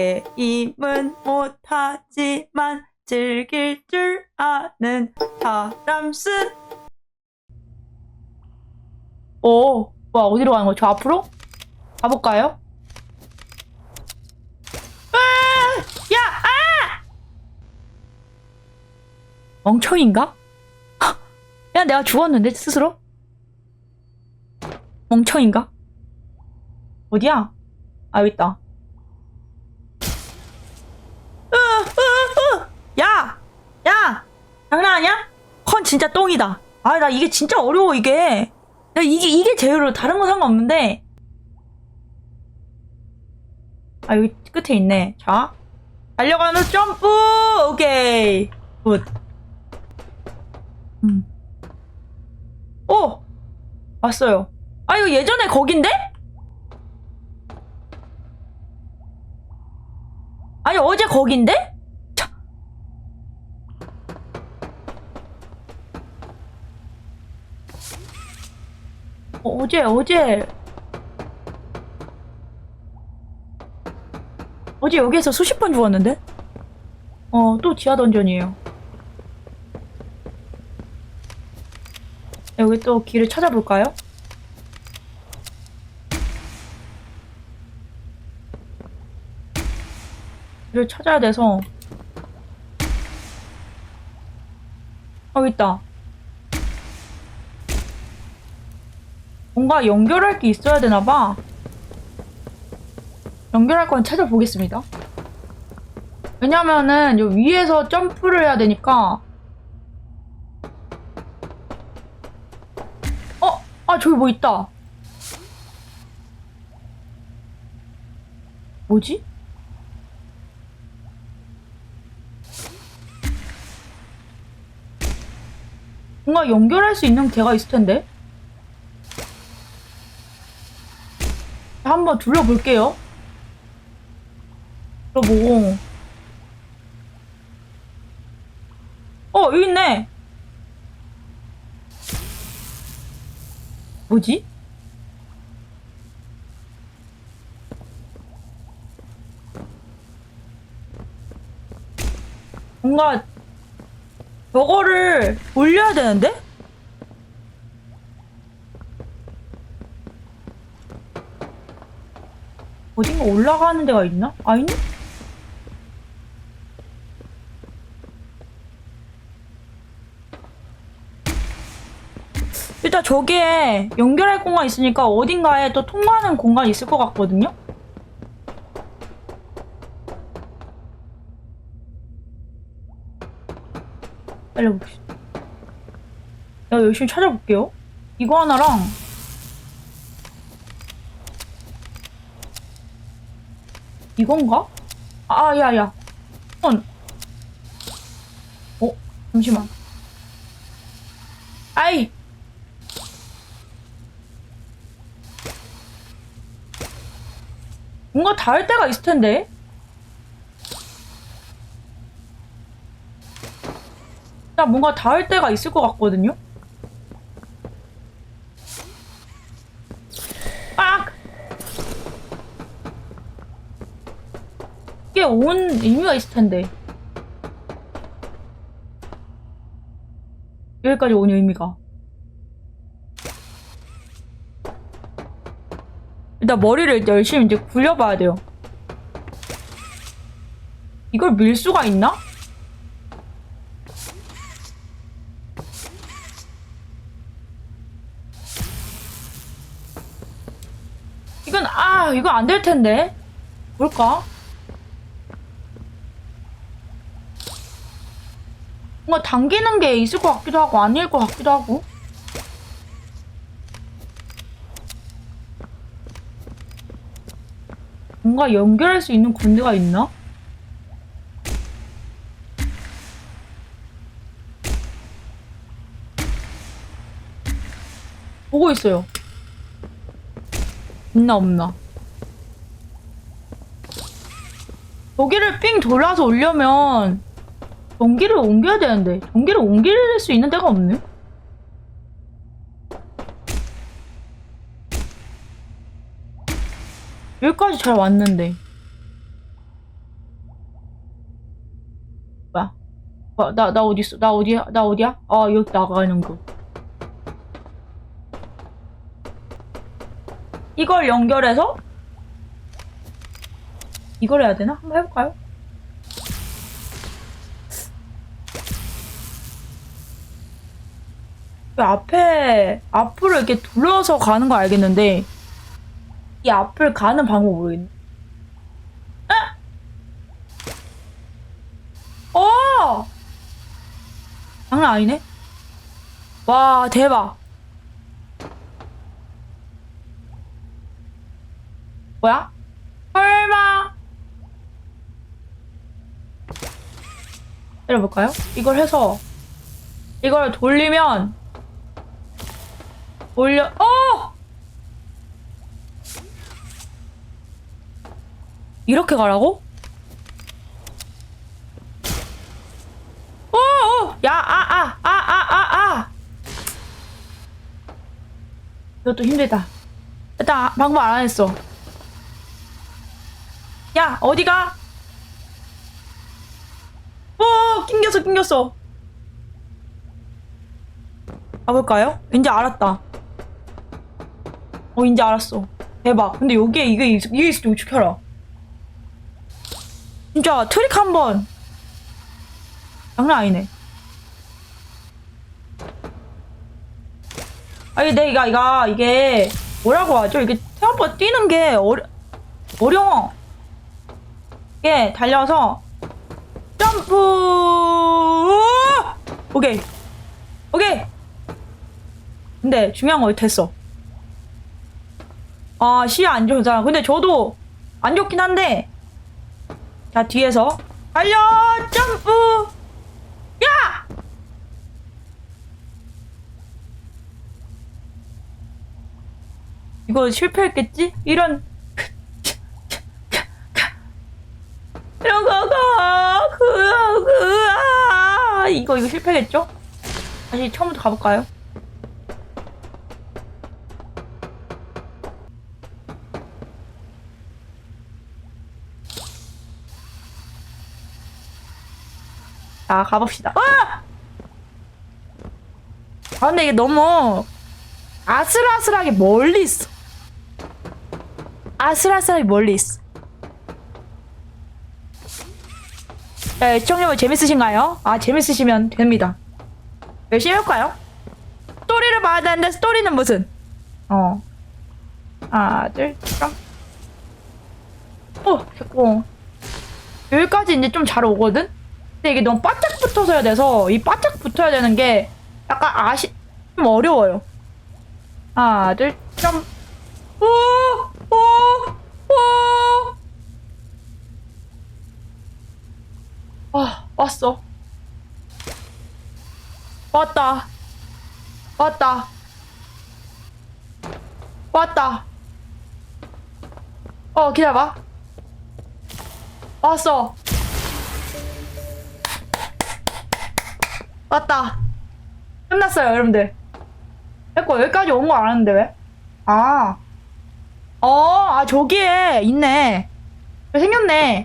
게임은 못하지만 즐길 줄 아는 사람스 오, 와 어디로 가는 거야? 저 앞으로? 가볼까요? 아! 야, 아! 멍청인가? 야, 내가 죽었는데 스스로? 멍청인가? 어디야? 아, 여기 있다. 으, 으, 으. 야! 야! 장난 아니야? 컨 진짜 똥이다. 아, 나 이게 진짜 어려워, 이게. 나 이게, 이게 제일 다른 거 상관없는데. 아, 여기 끝에 있네. 자. 달려가는 점프! 오케이. 굿. 음. 오! 왔어요. 아, 이거 예전에 거긴데? 아니, 어제 거긴데? 어, 어제, 어제. 어제 여기에서 수십 번 죽었는데? 어, 또 지하 던전이에요. 여기 또 길을 찾아볼까요? 길을 찾아야 돼서 어 있다 뭔가 연결할 게 있어야 되나봐 연결할 건 찾아보겠습니다 왜냐면은 요 위에서 점프를 해야 되니까 어? 아 저기 뭐 있다 뭐지? 뭔가 연결할 수 있는 개가 있을 텐데. 한번 둘러볼게요. 둘러보고. 어, 여기 있네. 뭐지? 뭔가 저거를 올려야 되는데? 어딘가 올라가는 데가 있나? 아, 있네? 일단 저기에 연결할 공간 있으니까 어딘가에 또 통과하는 공간이 있을 것 같거든요? 알려봅시다. 내가 열심히 찾아볼게요. 이거 하나랑 이건가? 아, 야, 야. 선. 어, 잠시만. 아이. 뭔가 닿을 때가 있을 텐데. 나 뭔가 닿을 때가 있을 것 같거든요? 아! 이게 온 의미가 있을 텐데. 여기까지 온 의미가. 일단 머리를 열심히 이제 굴려봐야 돼요. 이걸 밀 수가 있나? 이건 아 이거 안 될 텐데 뭘까? 뭔가 당기는 게 있을 것 같기도 하고 아닐 것 같기도 하고 뭔가 연결할 수 있는 군대가 있나? 보고 있어요. 있나 없나? 여기를 삥 돌아서 오려면 전기를 옮겨야 되는데 전기를 옮길 수 있는 데가 없네? 여기까지 잘 왔는데 뭐야? 어, 나, 나 어디 있어? 나 어디야? 나 어디야? 아, 여기 나가는 거. 이걸 연결해서 이걸 해야 되나? 한번 해볼까요? 그 앞에 앞으로 이렇게 둘러서 가는 거 알겠는데 이 앞을 가는 방법 모르겠네. 아! 어! 장난 아니네. 와 대박. 뭐야? 설마. 때려볼까요? 이걸 해서 이걸 돌리면 돌려 어! 이렇게 가라고? 어, 어, 야, 아, 아, 아, 아, 아, 아. 이것도 힘들다. 일단 아, 방법 안 했어. 야, 어디가? 어, 낑겼어, 낑겼어. 가볼까요? 이제 알았다. 어, 이제 알았어. 대박. 근데 여기에 이게, 있- 이게 있을 때 어떻게 알아? 진짜 트릭 한 번. 장난 아니네. 아니, 내가, 이가, 이게, 뭐라고 하죠? 이게 생각보다 뛰는 게 어려, 어려워. 이게, 달려서, 점프! 오케이. 오케이! 근데 중요한 거 됐어. 아, 시야 안 좋잖아. 근데 저도 안 좋긴 한데, 자, 뒤에서. 달려! 점프! 야! 이거 실패했겠지? 이런. 이런 거가, 그, 그, 아. 이거, 이거 실패겠죠? 다시 처음부터 가볼까요? 자, 가봅시다. 아! 아, 근데 이게 너무 아슬아슬하게 멀리 있어. 아슬아슬하게 멀리 있어. 네, 시청자분 재밌으신가요? 아, 재밌으시면 됩니다. 열심히 해볼까요? 스토리를 봐야 되는데, 스토리는 무슨? 어. 하나, 둘, 깜. 어, 됐고. 여기까지 이제 좀 잘 오거든? 근데 이게 너무 바짝 붙어서 해야 돼서 이 바짝 붙어야 되는 게 약간 아시 좀 어려워요. 하나 둘 점. 오 오 오 아 왔어. 왔다. 왔다. 왔다. 어 기다려봐. 왔어. 왔다. 끝났어요, 여러분들. 됐고, 여기까지 온 거 아는데, 왜? 아. 어, 아, 저기에 있네. 여기 생겼네.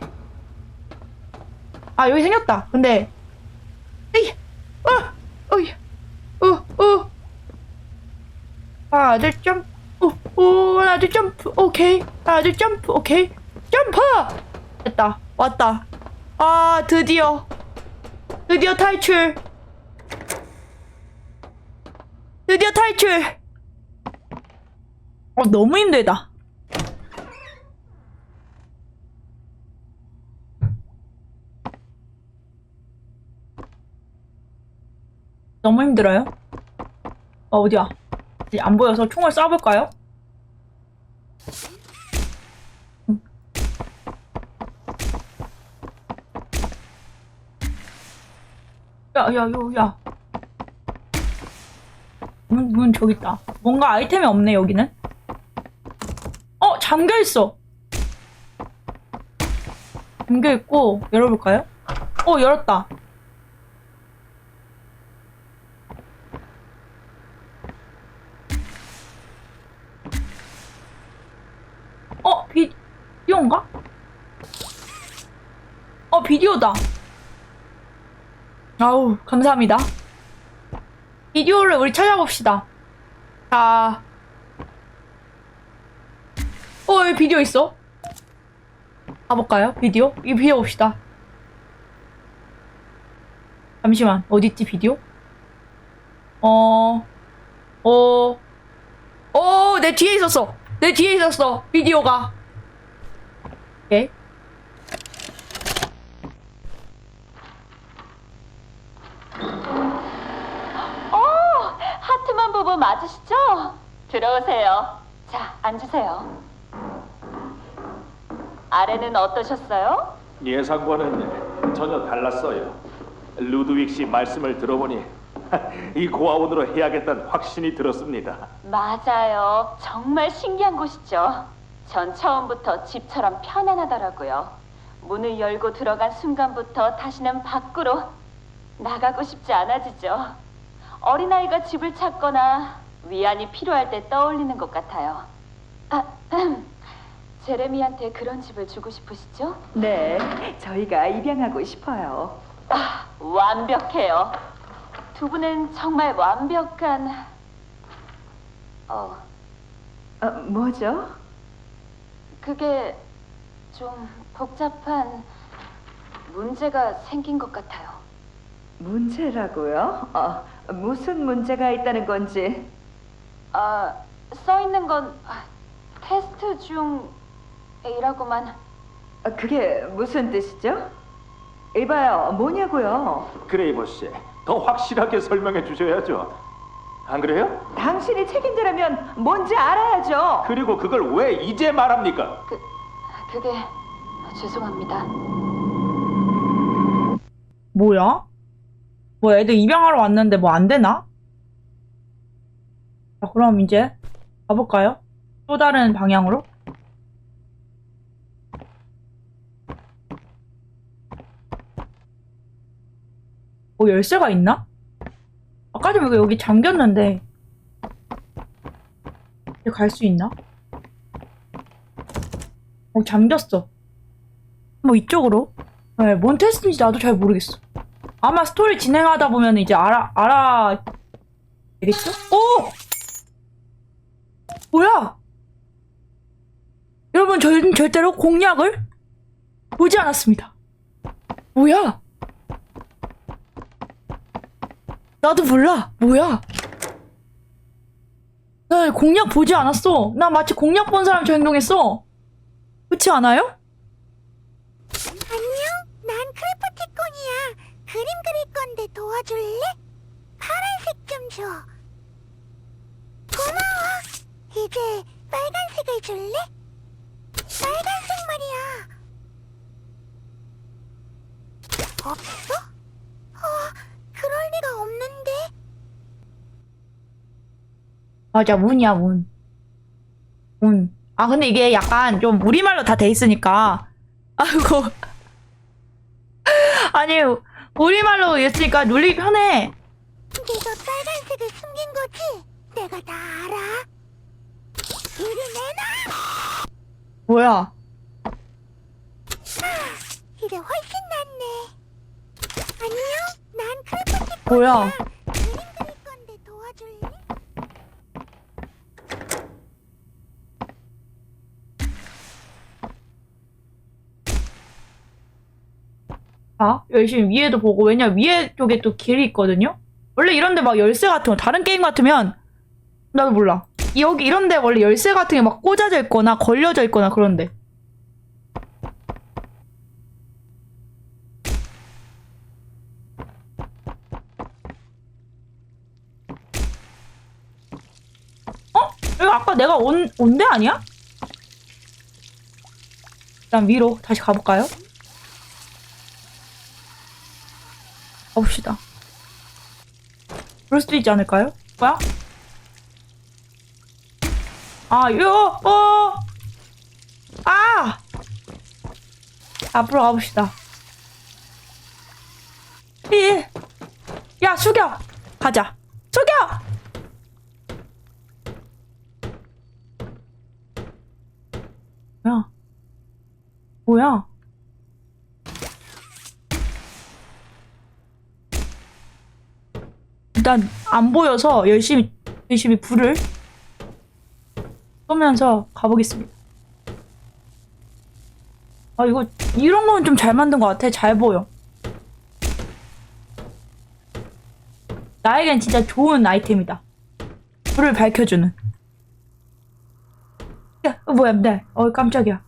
아, 여기 생겼다. 근데. 에이, 어, 어이, 어, 어. 하나, 둘, 점프. 오, 오, 하나, 둘, 점프. 오케이. 하나, 둘, 점프. 오케이. 점프! 됐다. 왔다. 아, 드디어. 드디어 탈출. 드디어 탈출! 어, 너무 힘들다. 너무 힘들어요? 어, 어디야? 안 보여서 총을 쏴볼까요? 음. 야, 야, 요, 야. 문, 문 저기 있다. 뭔가 아이템이 없네, 여기는. 어, 잠겨있어. 잠겨있고, 열어볼까요? 어, 열었다. 어, 비디오인가? 어, 비디오다. 아우, 감사합니다. 비디오를 우리 찾아봅시다. 자. 어, 여기 비디오 있어. 가볼까요? 비디오? 이 비디오 봅시다. 잠시만, 어딨지, 비디오? 어, 어, 어, 내 뒤에 있었어. 내 뒤에 있었어. 비디오가. 오케이. 맞으시죠? 들어오세요. 자, 앉으세요. 아래는 어떠셨어요? 예상과는 전혀 달랐어요. 루드윅 씨 말씀을 들어보니 이 고아원으로 해야겠다는 확신이 들었습니다. 맞아요. 정말 신기한 곳이죠. 전 처음부터 집처럼 편안하더라고요. 문을 열고 들어간 순간부터 다시는 밖으로 나가고 싶지 않아지죠. 어린아이가 집을 찾거나 위안이 필요할 때 떠올리는 것 같아요. 아, 제레미한테 그런 집을 주고 싶으시죠? 네, 저희가 입양하고 싶어요. 아, 완벽해요. 두 분은 정말 완벽한 어, 어, 뭐죠? 그게 좀 복잡한 문제가 생긴 것 같아요. 문제라고요? 어, 무슨 문제가 있다는 건지. 아, 써 있는 건 아, 테스트 중이라고만. 어, 그게 무슨 뜻이죠? 이봐요, 뭐냐고요? 그레이버 씨, 더 확실하게 설명해 주셔야죠. 안 그래요? 당신이 책임자라면 뭔지 알아야죠. 그리고 그걸 왜 이제 말합니까? 그 그게 죄송합니다. 뭐야? 뭐 애들 입양하러 왔는데 뭐 안 되나? 자, 그럼 이제 가볼까요? 또 다른 방향으로? 어, 열쇠가 있나? 아까 전에 여기 잠겼는데. 갈 수 있나? 어, 잠겼어. 뭐 이쪽으로? 네, 뭔 테스트인지 나도 잘 모르겠어. 아마 스토리 진행하다 보면 이제 알아, 알아, 되겠죠? 오! 뭐야? 여러분, 저희는 절대로 공약을 보지 않았습니다. 뭐야? 나도 몰라. 뭐야? 나 공약 보지 않았어. 나 마치 공약 본 사람처럼 행동했어. 그렇지 않아요? 안녕, 난 크래프티콘이야. 그림 그릴 건데 도와줄래? 파란색 좀 줘. 고마워. 이제 빨간색을 줄래? 빨간색 말이야. 없어? 어, 그럴 리가 없는데. 맞아, 문이야, 문. 문. 아, 근데 이게 약간 좀 우리말로 다 돼 있으니까. 아이고. 아니, 우리말로 있으니까 눌리기 편해. 네가 빨간색을 숨긴 거지? 내가 다 알아. 이리 내놔. 뭐야? 이제 훨씬 낫네. 안녕, 난 크래프티콘이야. 뭐야? 그림 그릴 건데 도와줄래? 아, 열심히 위에도 보고, 왜냐, 위에 쪽에 또 길이 있거든요? 원래 이런데 막 열쇠 같은 거, 다른 게임 같으면, 나도 몰라. 여기 이런데 원래 열쇠 같은 게 막 꽂아져 있거나, 걸려져 있거나 그런데. 어? 여기 아까 내가 온, 온 데 아니야? 일단 위로 다시 가볼까요? 가봅시다. 그럴 수도 있지 않을까요? 뭐야? 아, 요, 어! 아! 앞으로 가봅시다. 이, 야, 숙여! 가자. 숙여! 뭐야? 뭐야? 일단 안 보여서 열심히 열심히 불을 쏘면서 가보겠습니다. 아 이거 이런 건 좀 잘 만든 것 같아. 잘 보여. 나에겐 진짜 좋은 아이템이다. 불을 밝혀주는. 야, 어, 뭐야, 네. 어, 깜짝이야.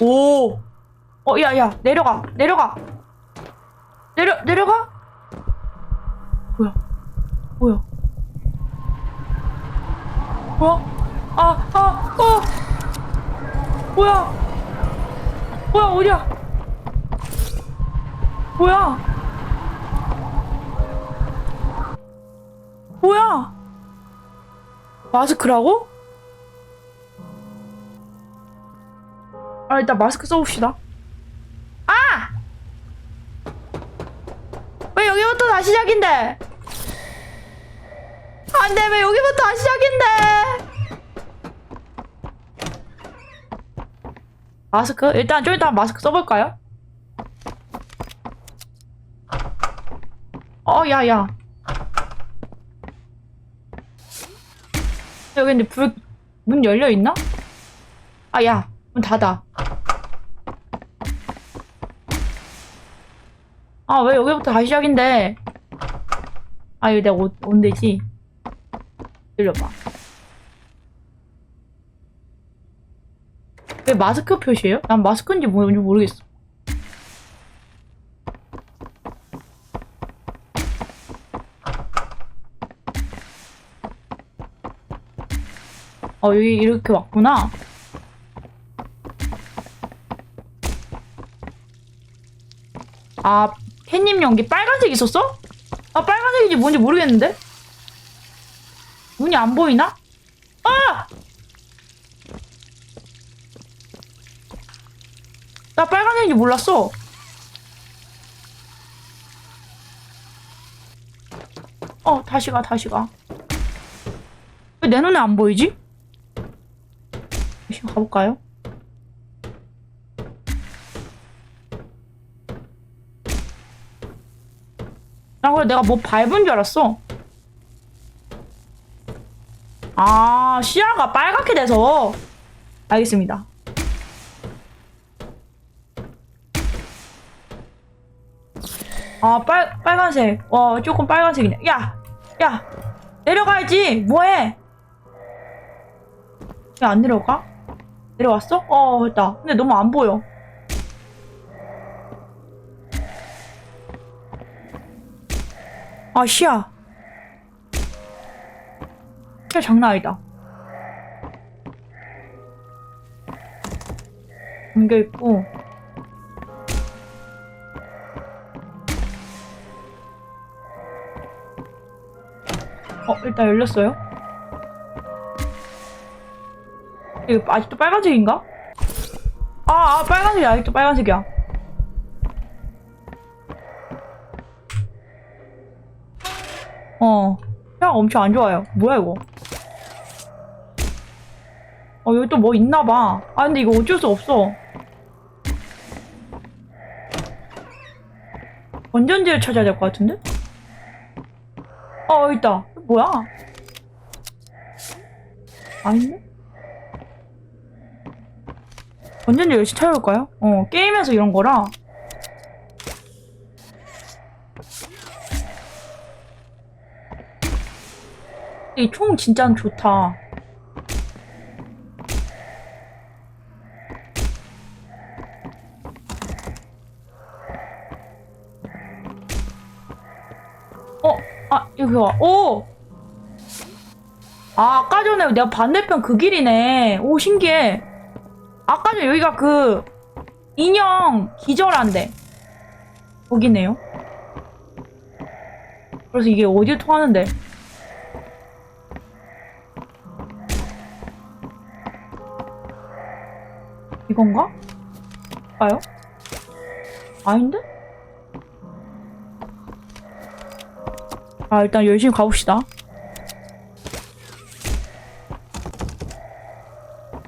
오, 어, 야, 야, 내려가, 내려가, 내려, 내려가. 뭐야, 뭐야, 뭐야? 아, 아, 어, 뭐야, 뭐야, 어디야? 뭐야? 뭐야? 마스크라고? 아, 일단 마스크 써봅시다. 아! 왜 여기부터 다시 시작인데? 안 돼, 왜 여기부터 시작인데? 마스크? 일단 좀 이따 마스크 써볼까요? 어, 야, 야. 여기 근데 불, 문 열려 있나? 아, 야. 문 닫아. 아, 왜 여기부터 다시 시작인데? 아, 이거 내가 오, 온대지? 들려봐. 왜 마스크 표시예요? 난 마스크인지 뭔지 모르겠어. 어, 여기 이렇게 왔구나. 아, 캣님 연기 빨간색 있었어? 아, 빨간색인지 뭔지 모르겠는데? 문이 안 보이나? 아! 나 빨간색인지 몰랐어. 어, 다시 가, 다시 가. 왜 내 눈에 안 보이지? 다시 가볼까요? 나 그래 내가 뭐 밟은 줄 알았어. 아, 시야가 빨갛게 돼서. 알겠습니다. 아, 빨, 빨간색. 와, 조금 빨간색이네. 야! 야! 내려가야지! 뭐해? 야, 안 내려가? 내려왔어? 어, 됐다. 근데 너무 안 보여. 아, 시야. 시야 장난 아니다. 잠겨있고. 어, 일단 열렸어요. 이거 아직도 빨간색인가? 아, 아, 빨간색이야. 아직도 빨간색이야. 어. 향 엄청 안 좋아요. 뭐야, 이거? 어, 여기 또 뭐 있나봐. 아, 근데 이거 어쩔 수 없어. 건전지를 찾아야 될 것 같은데? 어, 있다. 뭐야? 아닌데? 건전지 열심히 찾아볼까요? 어, 게임에서 이런 거라. 이 총 진짜 좋다. 아, 와. 오! 아, 아까 전에 내가 반대편 그 길이네. 오, 신기해. 아까 전에 여기가 그 인형 기절한데. 거기네요. 그래서 이게 어디로 통하는데? 이건가? 봐요? 아닌데? 아, 일단 열심히 가봅시다.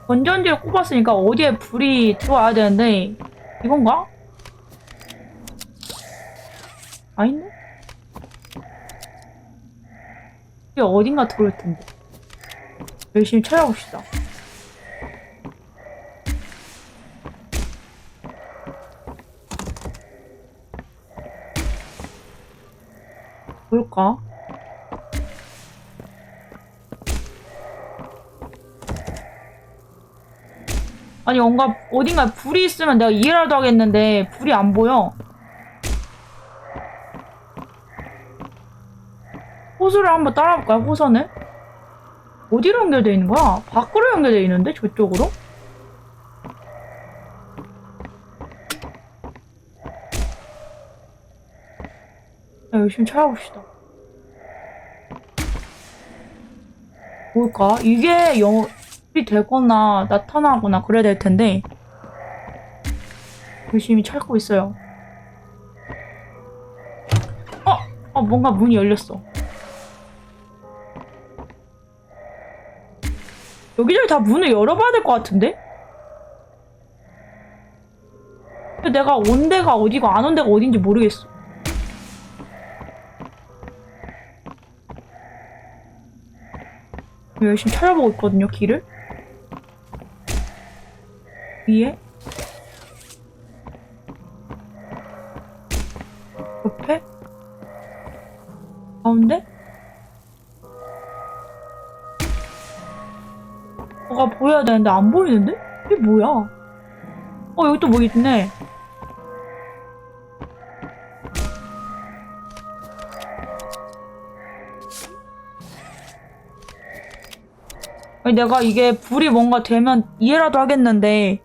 건전지를 꼽았으니까 어디에 불이 들어와야 되는데, 이건가? 아닌데? 이게 어딘가 들어올 텐데. 열심히 찾아봅시다. 뭘까? 아니 뭔가 어딘가 불이 있으면 내가 이해라도 하겠는데 불이 안 보여. 호수를 한번 따라볼까요? 호선을? 어디로 연결되어 있는 거야? 밖으로 연결되어 있는데? 저쪽으로? 열심히 찾아봅시다. 뭘까? 이게 영이 되거나 나타나거나 그래야 될 텐데 열심히 찾고 있어요. 어! 어, 뭔가 문이 열렸어. 여기저기 다 문을 열어봐야 될 것 같은데? 내가 온 데가 어디고 안 온 데가 어딘지 모르겠어. 열심히 찾아보고 있거든요, 길을. 위에. 옆에. 가운데. 뭐가 보여야 되는데 안 보이는데? 이게 뭐야? 어, 여기 또 뭐 있네. 아니, 내가 이게 불이 뭔가 되면 이해라도 하겠는데.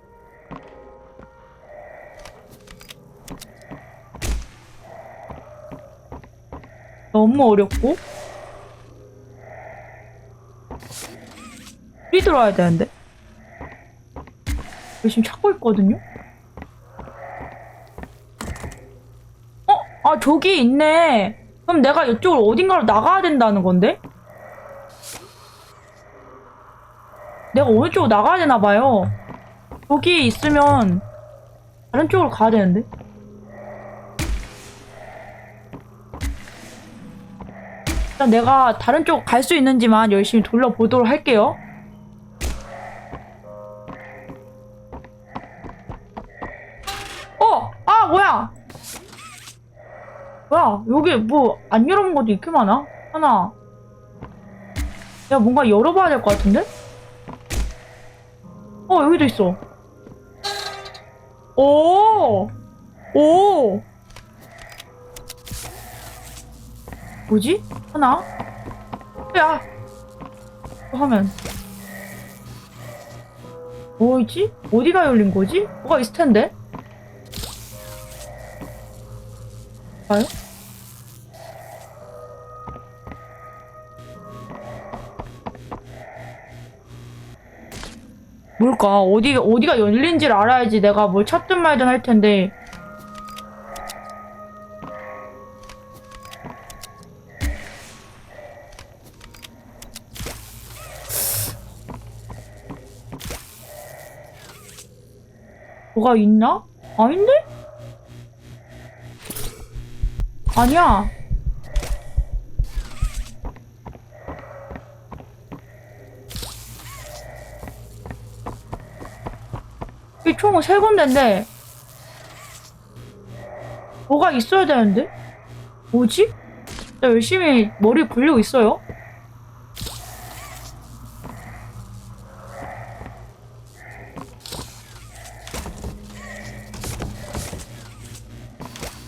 너무 어렵고. 불이 들어와야 되는데. 열심히 찾고 있거든요? 어? 아, 저기 있네. 그럼 내가 이쪽으로 어딘가로 나가야 된다는 건데? 내가 어느 쪽으로 나가야 되나 봐요. 여기 있으면 다른 쪽으로 가야 되는데. 일단 내가 다른 쪽 갈 수 있는지만 열심히 돌려보도록 할게요. 어! 아, 뭐야! 뭐야, 여기 뭐 안 열어본 것도 이렇게 많아? 하나. 야, 뭔가 열어봐야 될 것 같은데? 어, 여기도 있어. 오! 오! 뭐지? 하나? 야! 또 하면. 뭐있지? 어디가 열린 거지? 뭐가 있을 텐데? 봐요? 뭘까? 어디, 어디가 열린지를 알아야지 내가 뭘 찾든 말든 할 텐데. 뭐가 있나? 아닌데? 아니야. 총은 세 군데인데 뭐가 있어야 되는데? 뭐지? 나 열심히 머리 굴리고 있어요.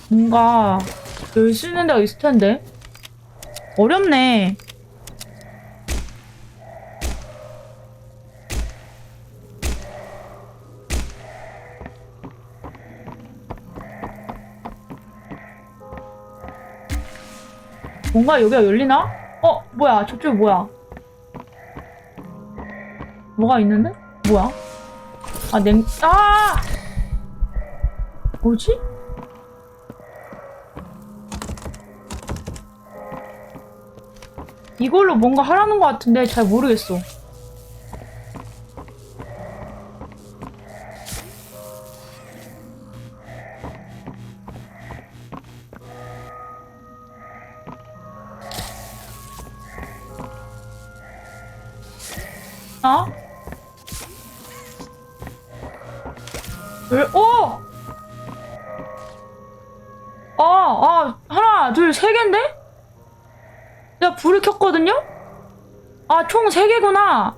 뭔가 열수 있는 데가 있을 텐데 어렵네. 뭔가 여기가 열리나? 어, 뭐야? 저쪽에 뭐야? 뭐가 있는데? 뭐야? 아, 냉, 아! 뭐지? 이걸로 뭔가 하라는 것 같은데 잘 모르겠어. 하나, 둘, 오! 아, 아, 하나, 둘, 세 개인데? 내가 불을 켰거든요? 아, 총 세 개구나.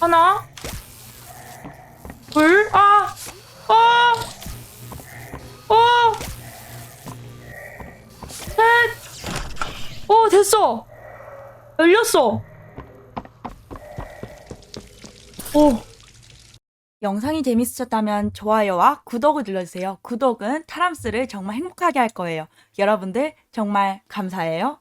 하나, 둘, 아, 아, 어, 셋, 오, 됐어. 열렸어. 영상이 재밌으셨다면 좋아요와 구독을 눌러주세요. 구독은 타람스를 정말 행복하게 할 거예요. 여러분들 정말 감사해요.